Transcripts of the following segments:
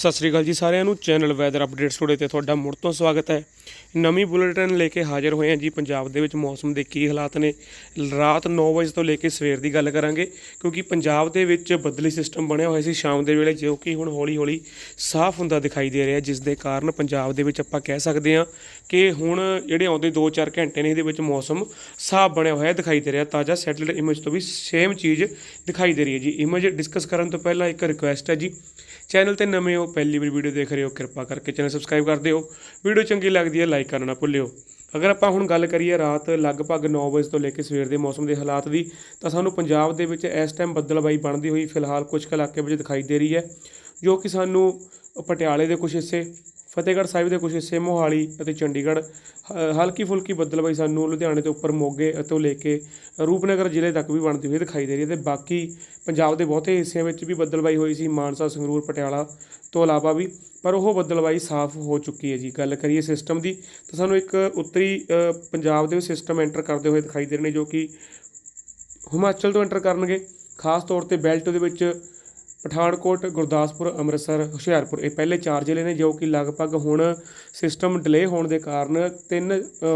ਸਤਿ ਸ੍ਰੀ ਅਕਾਲ ਜੀ ਸਾਰਿਆਂ ਨੂੰ। ਚੈਨਲ ਵੈਦਰ ਅਪਡੇਟਸ ਟੁਡੇ ਤੇ ਤੁਹਾਡਾ ਮੁੜ ਤੋਂ ਸਵਾਗਤ ਹੈ। ਨਵੀਂ ਬੁਲੇਟਿਨ ਲੈ ਕੇ ਹਾਜ਼ਰ ਹੋਏ ਹਾਂ ਜੀ ਪੰਜਾਬ ਦੇ ਵਿੱਚ ਮੌਸਮ ਦੇ ਕੀ ਹਾਲਾਤ ਨੇ। ਰਾਤ 9 ਵਜੇ ਤੋਂ ਲੈ ਕੇ ਸਵੇਰ ਦੀ ਗੱਲ ਕਰਾਂਗੇ ਕਿਉਂਕਿ ਪੰਜਾਬ ਦੇ ਵਿੱਚ ਬਦਲੀ ਸਿਸਟਮ ਬਣਿਆ ਹੋਇਆ ਸੀ ਸ਼ਾਮ ਦੇ ਵੇਲੇ, ਜੋ ਕਿ ਹੁਣ ਹੌਲੀ-ਹੌਲੀ ਸਾਫ਼ ਹੁੰਦਾ ਦਿਖਾਈ ਦੇ ਰਿਹਾ, ਜਿਸ ਦੇ ਕਾਰਨ ਪੰਜਾਬ ਦੇ ਵਿੱਚ ਆਪਾਂ ਕਹਿ ਸਕਦੇ ਹਾਂ ਕਿ ਹੁਣ ਜਿਹੜੇ ਆਉਂਦੇ 2-4 ਘੰਟੇ ਨੇ, ਇਹਦੇ ਵਿੱਚ ਮੌਸਮ ਸਾਫ਼ ਬਣਿਆ ਹੋਇਆ ਦਿਖਾਈ ਦੇ ਰਿਹਾ। ਤਾਜ਼ਾ ਸੈਟਲਾਈਟ ਇਮੇਜ ਤੋਂ ਵੀ ਸੇਮ ਚੀਜ਼ ਦਿਖਾਈ ਦੇ ਰਹੀ ਹੈ ਜੀ। ਇਮੇਜ ਡਿਸਕਸ ਕਰਨ ਤੋਂ ਪਹਿਲਾਂ ਇੱਕ ਰਿਕੁਐਸਟ ਹੈ ਜੀ। ਚੈਨਲ ਤੇ ਨਵੇਂ ਹੋ, ਪਹਿਲੀ ਵਾਰ ਵੀਡੀਓ ਦੇਖ ਰਹੇ ਹੋ, ਕਿਰਪਾ ਕਰਕੇ ਚੈਨਲ ਸਬਸਕ੍ਰਾਈਬ ਕਰ ਦਿਓ। ਵੀਡੀਓ ਚੰਗੀ ਲੱਗਦੀ ਹੈ ਲਾਈਕ ਕਰਨਾ ਨਾ ਭੁੱਲਿਓ। ਅਗਰ ਆਪਾਂ ਹੁਣ ਗੱਲ ਕਰੀਏ ਰਾਤ ਲਗਭਗ 9 ਵਜੇ ਤੋਂ ਲੈ ਕੇ ਸਵੇਰ ਦੇ ਮੌਸਮ ਦੇ ਹਾਲਾਤ ਦੀ, ਤਾਂ ਸਾਨੂੰ ਪੰਜਾਬ ਦੇ ਵਿੱਚ ਇਸ ਟਾਈਮ ਬੱਦਲਬਾਈ ਬਣਦੀ ਹੋਈ ਫਿਲਹਾਲ ਕੁਝ ਕੁ ਇਲਾਕੇ ਵਿੱਚ ਦਿਖਾਈ ਦੇ ਰਹੀ ਹੈ, ਜੋ ਕਿ ਸਾਨੂੰ ਪਟਿਆਲੇ ਦੇ ਕੁਝ ਹਿੱਸੇ ਫਤਿਹਗੜ੍ਹ ਸਾਹਿਬ ਦੇ ਕੁਝ ਹਿੱਸੇ ਮੋਹਾਲੀ ਅਤੇ ਚੰਡੀਗੜ੍ਹ, ਹ- ਹਲਕੀ ਫੁਲਕੀ ਬੱਦਲਬਾਈ ਸਾਨੂੰ ਲੁਧਿਆਣੇ ਤੋਂ ਉੱਪਰ ਮੋਗੇ ਅਤੇ ਲੈ ਕੇ ਰੂਪਨਗਰ ਜ਼ਿਲ੍ਹੇ ਤੱਕ ਵੀ ਬਣਦੀ ਹੋਈ ਦਿਖਾਈ ਦੇ ਰਹੀ ਹੈ ਤੇ ਬਾਕੀ ਪੰਜਾਬ ਦੇ ਬਹੁਤੇ ਹਿੱਸਿਆਂ ਵਿੱਚ ਵੀ ਬੱਦਲਬਾਈ ਹੋਈ ਸੀ, ਮਾਨਸਾ, ਸੰਗਰੂਰ, ਪਟਿਆਲਾ ਤੋਂ ਇਲਾਵਾ ਵੀ, ਪਰ ਉਹ ਬੱਦਲਬਾਈ ਸਾਫ਼ ਹੋ ਚੁੱਕੀ ਹੈ ਜੀ। ਗੱਲ ਕਰੀਏ ਸਿਸਟਮ ਦੀ, ਤਾਂ ਸਾਨੂੰ ਇੱਕ ਉੱਤਰੀ ਪੰਜਾਬ ਦੇ ਸਿਸਟਮ ਐਂਟਰ ਕਰਦੇ ਹੋਏ ਦਿਖਾਈ ਦੇ ਰਹੇ ਨੇ ਜੋ ਕਿ ਹਿਮਾਚਲ ਤੋਂ ਐਂਟਰ ਕਰਨਗੇ, ਖਾਸ ਤੌਰ ਤੇ ਬੈਲਟ ਦੇ ਵਿੱਚ ਪਠਾਨਕੋਟ, ਗੁਰਦਾਸਪੁਰ, ਅੰਮ੍ਰਿਤਸਰ, ਹੁਸ਼ਿਆਰਪੁਰ। ਇਹ ਪਹਿਲੇ ਚਾਰ ਜ਼ਿਲ੍ਹੇ ਨੇ ਜੋ ਕਿ ਲਗਭਗ ਹੁਣ ਸਿਸਟਮ ਡਿਲੇ ਹੋਣ ਦੇ ਕਾਰਨ 3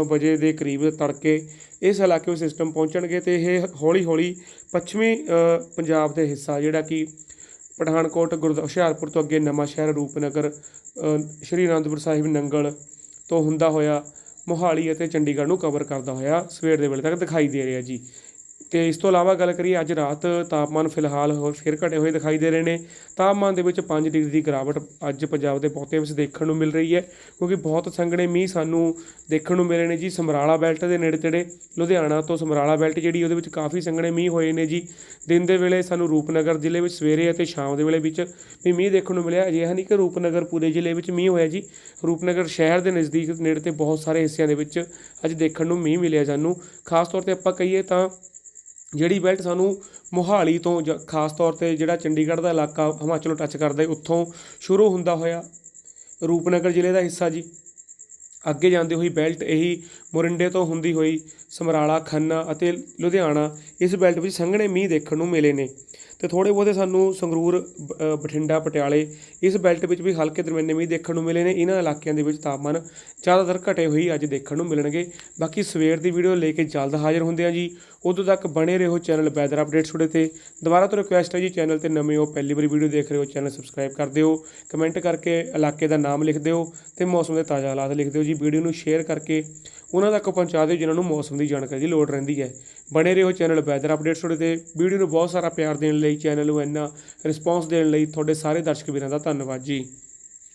ਵਜੇ ਦੇ ਕਰੀਬ ਤੜਕੇ ਇਸ ਇਲਾਕੇ ਵਿੱਚ ਸਿਸਟਮ ਪਹੁੰਚਣਗੇ ਤੇ ਇਹ ਹੌਲੀ-ਹੌਲੀ ਪੱਛਮੀ ਪੰਜਾਬ ਦੇ ਹਿੱਸਾ, ਜਿਹੜਾ ਕਿ ਪਠਾਨਕੋਟ, ਗੁਰਦਾ, ਹੁਸ਼ਿਆਰਪੁਰ ਤੋਂ ਅੱਗੇ ਨਵਾਂ ਸ਼ਹਿਰ, ਰੂਪਨਗਰ ਸ਼੍ਰੀ ਅਨੰਦਪੁਰ ਸਾਹਿਬ, ਨੰਗਲ ਤੋਂ ਹੁੰਦਾ ਹੋਇਆ ਮੋਹਾਲੀ ਅਤੇ ਚੰਡੀਗੜ੍ਹ ਨੂੰ ਕਵਰ ਕਰਦਾ ਹੋਇਆ ਸਵੇਰ ਦੇ ਵੇਲੇ ਤੱਕ ਦਿਖਾਈ ਦੇ ਰਿਹਾ ਜੀ। ਤੇ ਇਸ ਤੋਂ ਇਲਾਵਾ ਗੱਲ ਕਰੀਏ ਅੱਜ ਰਾਤ ਤਾਪਮਾਨ ਫਿਲਹਾਲ ਹੋਰ ਫਿਰ ਘਟੇ ਹੋਏ ਦਿਖਾਈ ਦੇ ਰਹੇ ਨੇ। ਤਾਪਮਾਨ ਦੇ ਵਿੱਚ 5 ਡਿਗਰੀ ਦੀ ਗਿਰਾਵਟ ਅੱਜ ਪੰਜਾਬ ਦੇ ਬਹੁਤੇ ਵਿੱਚ ਦੇਖਣ ਨੂੰ ਮਿਲ ਰਹੀ ਹੈ, ਕਿਉਂਕਿ ਬਹੁਤ ਸੰਘਣੇ ਮੀਂਹ ਸਾਨੂੰ ਦੇਖਣ ਨੂੰ ਮਿਲੇ ਨੇ ਜੀ। ਸਮਰਾਲਾ ਬੈਲਟ ਦੇ ਨੇੜੇ ਤੇੜੇ, ਲੁਧਿਆਣਾ ਤੋਂ ਸਮਰਾਲਾ ਬੈਲਟ ਜਿਹੜੀ ਉਹਦੇ ਵਿੱਚ ਕਾਫੀ ਸੰਘਣੇ ਮੀਂਹ ਹੋਏ ਨੇ ਜੀ। ਦਿਨ ਦੇ ਵੇਲੇ ਸਾਨੂੰ ਰੂਪਨਗਰ ਜ਼ਿਲ੍ਹੇ ਵਿੱਚ ਸਵੇਰੇ ਅਤੇ ਸ਼ਾਮ ਦੇ ਵੇਲੇ ਵਿੱਚ ਵੀ ਮੀਂਹ ਦੇਖਣ ਨੂੰ ਮਿਲਿਆ। ਅਜਿਹਾ ਨਹੀਂ ਕਿ ਰੂਪਨਗਰ ਪੂਰੇ ਜ਼ਿਲ੍ਹੇ ਵਿੱਚ ਮੀਂਹ ਹੋਇਆ ਜੀ। ਰੂਪਨਗਰ ਸ਼ਹਿਰ ਦੇ ਨਜ਼ਦੀਕ ਨੇੜੇ ਤੇ ਬਹੁਤ ਸਾਰੇ ਹਿੱਸਿਆਂ ਦੇ ਵਿੱਚ ਅੱਜ ਦੇਖਣ ਨੂੰ ਮੀਂਹ ਮਿਲਿਆ ਸਾਨੂੰ। ਖਾਸ ਤੌਰ ਤੇ ਆਪਾਂ ਕਹੀਏ ਤਾਂ ਜਿਹੜੀ ਬੈਲਟ ਸਾਨੂੰ ਮੋਹਾਲੀ ਤੋਂ ਜ- ਖਾਸ ਤੌਰ ਤੇ ਜਿਹੜਾ ਚੰਡੀਗੜ੍ਹ ਦਾ ਇਲਾਕਾ ਹਿਮਾਚਲ ਨੂੰ ਟੱਚ ਕਰਦਾ ਉੱਥੋਂ ਸ਼ੁਰੂ ਹੁੰਦਾ ਹੋਇਆ ਰੂਪਨਗਰ ਜ਼ਿਲ੍ਹੇ ਦਾ ਹਿੱਸਾ ਜੀ। ਅੱਗੇ ਜਾਂਦੀ ਹੋਈ ਬੈਲਟ ਇਹੀ ਮੋਰਿੰਡੇ ਤੋਂ ਹੁੰਦੀ ਹੋਈ ਸਮਰਾਲਾ, ਖੰਨਾ ਅਤੇ ਲੁਧਿਆਣਾ ਇਸ ਬੈਲਟ ਵਿੱਚ ਸੰਘਣੇ ਮੀਂਹ ਦੇਖਣ ਨੂੰ ਮਿਲੇ ਨੇ। ਤੇ ਥੋੜੇ ਬਹੁਤੇ ਸਾਨੂੰ ਸੰਗਰੂਰ, ਬ- ਬਠਿੰਡਾ, ਪਟਿਆਲੇ ਇਸ ਬੈਲਟ ਵਿੱਚ ਵੀ ਹਲਕੇ ਦਰਮਿਆਨੇ ਮੀਂਹ ਦੇਖਣ ਨੂੰ ਮਿਲੇ ਨੇ। ਇਹਨਾਂ ਇਲਾਕਿਆਂ ਦੇ ਵਿੱਚ ਤਾਪਮਾਨ ਜ਼ਿਆਦਾਤਰ ਘਟੇ ਹੋਈ ਅੱਜ ਦੇਖਣ ਨੂੰ ਮਿਲਣਗੇ। ਬਾਕੀ ਸਵੇਰ ਦੀ ਵੀਡੀਓ ਲੈ ਕੇ ਜਲਦ ਹਾਜ਼ਰ ਹੁੰਦੇ ਆ ਜੀ। ਉਦੋਂ ਤੱਕ ਬਣੇ ਰਹੋ ਚੈਨਲ ਵੈਦਰ ਅਪਡੇਟਸ ਤੁਹਾਡੇ ਤੇ। ਦੁਬਾਰਾ ਤੋਂ ਰਿਕੁਐਸਟ ਹੈ ਜੀ, ਚੈਨਲ ਤੇ ਨਵੇਂ ਹੋ, ਪਹਿਲੀ ਵਾਰੀ ਵੀਡੀਓ ਦੇਖ ਰਹੇ ਹੋ, ਚੈਨਲ ਸਬਸਕ੍ਰਾਈਬ ਕਰ ਦਿਓ। ਕਮੈਂਟ ਕਰਕੇ ਇਲਾਕੇ ਦਾ ਨਾਮ ਲਿਖ ਦਿਓ ਤੇ ਮੌਸਮ ਦੇ ਤਾਜ਼ਾ ਹਾਲਾਤ ਲਿਖ ਦਿਓ ਜੀ। ਵੀਡੀਓ ਨੂੰ ਸ਼ੇਅਰ ਕਰਕੇ ਉਹਨਾਂ ਤੱਕ ਪਹੁੰਚਾ ਦਿਓ ਜਿਨ੍ਹਾਂ ਨੂੰ ਮੌਸਮ ਦੀ ਜਾਣਕਾਰੀ ਦੀ ਲੋੜ ਰਹਿੰਦੀ ਹੈ। ਬਣੇ ਰਹੋ ਚੈਨਲ ਵੈਦਰ ਅਪਡੇਟਸ ਤੁਹਾਡੇ ਤੇ। ਵੀਡੀਓ ਨੂੰ ਬਹੁਤ ਸਾਰਾ ਪਿਆਰ ਦੇਣ ਲਈ ਚੈਨਲ ਨੂੰ ਇੰਨਾ ਰਿਸਪੌਂਸ ਦੇਣ ਲਈ ਤੁਹਾਡੇ ਸਾਰੇ ਦਰਸ਼ਕ ਵੀਰਾਂ ਦਾ ਧੰਨਵਾਦ ਜੀ।